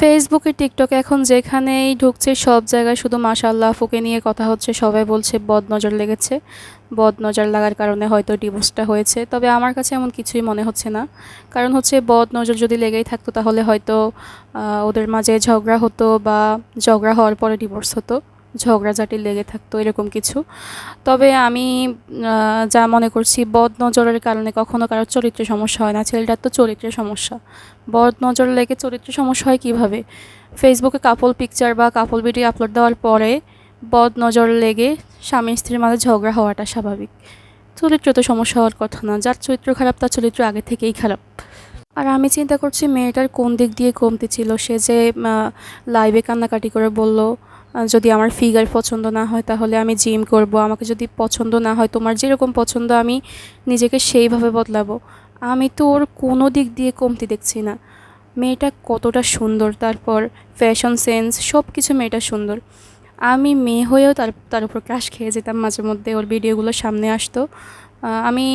ফেসবুকে টিকটকে এখন যেখানেই ঢুকছে সব জায়গায় শুধু মাশাল্লাহ ফুকে নিয়ে কথা হচ্ছে, সবাই বলছে বদ নজর লেগেছে। বদ নজর লাগার কারণে হয়তো ডিভোর্সটা হয়েছে। তবে আমার কাছে এমন কিছুই মনে হচ্ছে না। কারণ হচ্ছে বদ নজর যদি লেগেই থাকতো তাহলে হয়তো ওদের মাঝে ঝগড়া হতো বা ঝগড়া হওয়ার পরে ডিভোর্স হতো। ঝগড়াঝাটি লেগে থাকতো, এরকম কিছু। তবে আমি যা মনে করছি বদ নজরের কারণে কখনো কারোর চরিত্রে সমস্যা হয় না। ছেলেটার তো চরিত্রের সমস্যা। বদ নজর লেগে চরিত্রে সমস্যা হয় কীভাবে? ফেসবুকে কাপল পিকচার বা কাপল ভিডিও আপলোড দেওয়ার পরে বদ নজর লেগে স্বামী স্ত্রীর মাঝে ঝগড়া হওয়াটা স্বাভাবিক। চরিত্র তো সমস্যা হওয়ার কথা না, যার চরিত্র খারাপ তার চরিত্র আগে থেকেই খারাপ। আর আমি চিন্তা করছি, মেয়েটার কোন দিক দিয়ে কমতি ছিল? সে যে লাইভে কান্নাকাটি করে বলল যদি আমার ফিগার পছন্দ না হয় তাহলে আমি জিম করব। আমাকে যদি পছন্দ না হয়, তোমার যেরকম পছন্দ, আমি নিজেকে সেইভাবে বদলাবো। আমি তো ওর কোনো দিক দিয়ে কমতি দেখছি না। মেয়েটা কতটা সুন্দর, তারপর ফ্যাশন সেন্স সব কিছু মেয়েটা সুন্দর। আমি মেয়ে হয়েও তার তার উপর ক্রাশ খেয়ে যেতাম মাঝে মধ্যে, ওর ভিডিওগুলো সামনে আসতো। আমি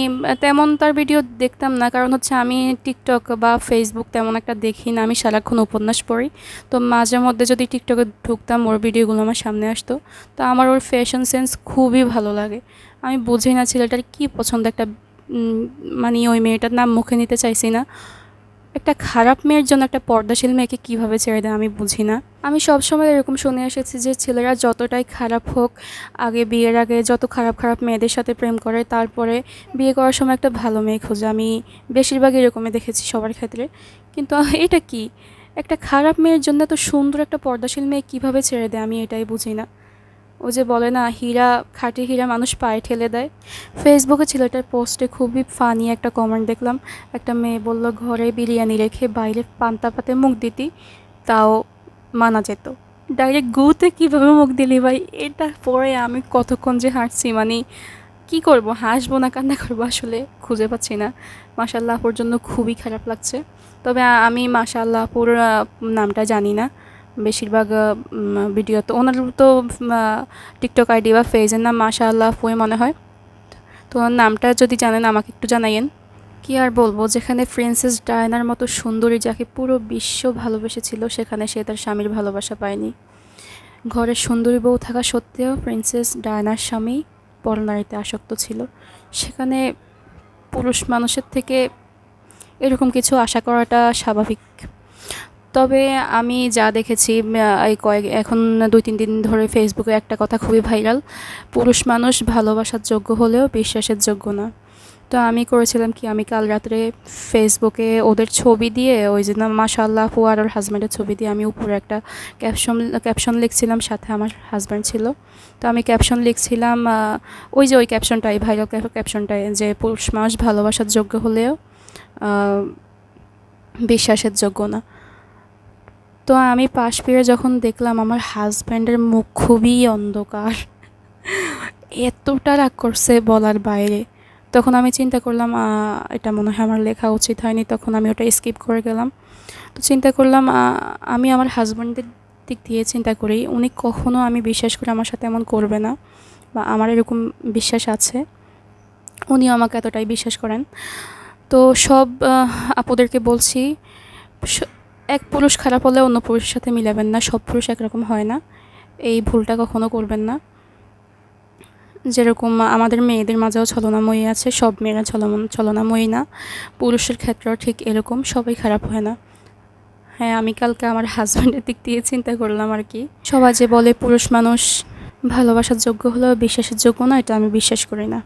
তেমন তার ভিডিও দেখতাম না, কারণ হচ্ছে আমি টিকটক বা ফেসবুক তেমন একটা দেখি না, আমি সারাক্ষণ উপন্যাস পড়ি। তো মাঝে মধ্যে যদি টিকটকে ঢুকতাম, ওর ভিডিওগুলো আমার সামনে আসতো। তো আমার ওর ফ্যাশন সেন্স খুবই ভালো লাগে। আমি বুঝি না ছেলেটার কী পছন্দ একটা মানে ওই মেয়েটার নাম মুখে নিতে চাইছি না। একটা খারাপ মেয়ের জন্য একটা পর্দাশীল মেয়েকে কীভাবে ছেড়ে দেয় আমি বুঝি না। আমি সবসময় এরকম শুনে এসেছি যে ছেলেরা যতটাই খারাপ হোক, আগে বিয়ের আগে যত খারাপ খারাপ মেয়েদের সাথে প্রেম করে, তারপরে বিয়ে করার সময় একটা ভালো মেয়ে খোঁজে। আমি বেশিরভাগ এরকমই দেখেছি সবার ক্ষেত্রে। কিন্তু এটা কি? একটা খারাপ মেয়ের জন্য এত সুন্দর একটা পর্দাশীল মেয়ে কীভাবে ছেড়ে দেয় আমি এটাই বুঝি না। ও যে বলে না, হীরা, খাঁটি হীরা মানুষ পায়ে ঠেলে দেয়। ফেসবুকে ছেলেটার পোস্টে খুবই ফানি একটা কমেন্ট দেখলাম। একটা মেয়ে বলল, ঘরে বিরিয়ানি রেখে বাইরে পান্তা পাতে মুখ দিতি, তাও মানা যেত। ডাইরেক্ট গুতে কীভাবে মুখ দিলি ভাই? এটা পরে আমি কতক্ষণ যে হাঁটছি মানে কি করব? হাসবো না, কান্না করব আসলে? খুঁজে পাচ্ছি না। মাশাল্লাহ আপুর জন্য খুবই খারাপ লাগছে। তবে আমি মাশাল্লাহ আপুর নামটা জানি না। বেশিরভাগ ভিডিও তো ওনার তো টিকটক আইডি বা ফেজের নাম মাশাল্লাহ আপুই মনে হয়। তো ওনার নামটা যদি জানেন, আমাকে একটু জানাইয়েন। কি আর বলব, যেখানে প্রিন্সেস ডায়নার মতো সুন্দরী যাকে পুরো বিশ্ব ভালোবেসেছিল, সেখানে সে তার স্বামীর ভালোবাসা পায়নি। ঘরের সুন্দরী বউ থাকা সত্ত্বেও প্রিন্সেস ডায়নার স্বামী পরনারীতে আসক্ত ছিল। সেখানে পুরুষ মানুষের থেকে এরকম কিছু আশা করাটা স্বাভাবিক। তবে আমি যা দেখেছি এই কয়েক, এখন দুই, তিন দিন ধরে ফেসবুকে একটা কথা খুবই ভাইরাল পুরুষ মানুষ ভালোবাসার যোগ্য হলেও বিশ্বাসের যোগ্য না। তো আমি করেছিলাম কি, আমি কাল রাত্রে ফেসবুকে ওদের ছবি দিয়ে, ওই যে না মাশাল্লাহ আর ওর হাজব্যান্ডের ছবি দিয়ে আমি উপরে একটা ক্যাপশন ক্যাপশন লিখছিলাম, সাথে আমার হাজব্যান্ড ছিল। তো আমি ক্যাপশন লিখছিলাম ওই যে ওই ক্যাপশনটাই ভাইরাল ক্যাপশনটাই যে পুরুষ মানুষ ভালোবাসার যোগ্য হলেও বিশ্বাসের যোগ্য না। তো আমি পাশ ফিরে যখন দেখলাম আমার হাজব্যান্ডের মুখ খুবই অন্ধকার। এতটা রাগ করছে বলার বাইরে। তখন আমি চিন্তা করলাম এটা মনে হয় আমার লেখা উচিত হয়নি। তখন আমি ওটা স্কিপ করে গেলাম। তো চিন্তা করলাম আমি আমার হাজব্যান্ডের দিক দিয়ে চিন্তা করি, উনি কখনো আমি বিশ্বাস করে আমার সাথে এমন করবে না বা আমার এরকম বিশ্বাস আছে। উনিও আমাকে এতটাই বিশ্বাস করেন। তো সব আপুদেরকে বলছি এক পুরুষ খারাপ হলে অন্য পুরুষের সাথে মিলাবেন না, সব পুরুষ একরকম হয় না। এই ভুলটা কখনো করবেন না। যেরকম আমাদের মেয়েদের মাঝেও ছলনাময়ী আছে, সব মেয়েরা ছলন ছলনাময়ী না। পুরুষের ক্ষেত্রেও ঠিক এরকম, সবাই খারাপ হয় না। হ্যাঁ আমি কালকে আমার হাজব্যান্ডের দিক দিয়ে চিন্তা করলাম আর কি। সবাই যে বলে পুরুষ মানুষ ভালোবাসার যোগ্য হলেও বিশ্বাসের যোগ্য না, এটা আমি বিশ্বাস করি না।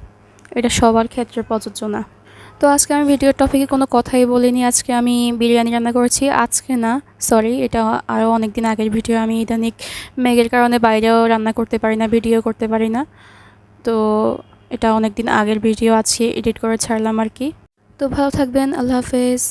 এটা সবার ক্ষেত্রে প্রযোজ্য না। তো আজকে আমি ভিডিওর টপিকে কোনো কথাই বলিনি। আজকে আমি বিরিয়ানি রান্না করেছি। আজকে না সরি এটা আরও অনেক দিন আগের ভিডিও আমি ইদানিক মেঘের কারণে বাইরেও রান্না করতে পারি না ভিডিও করতে পারি না। তো এটা অনেক দিন আগের ভিডিও আছে এডিট করে ছাড়লাম আর কি। তো ভালো থাকবেন, আল্লাহ হাফেজ।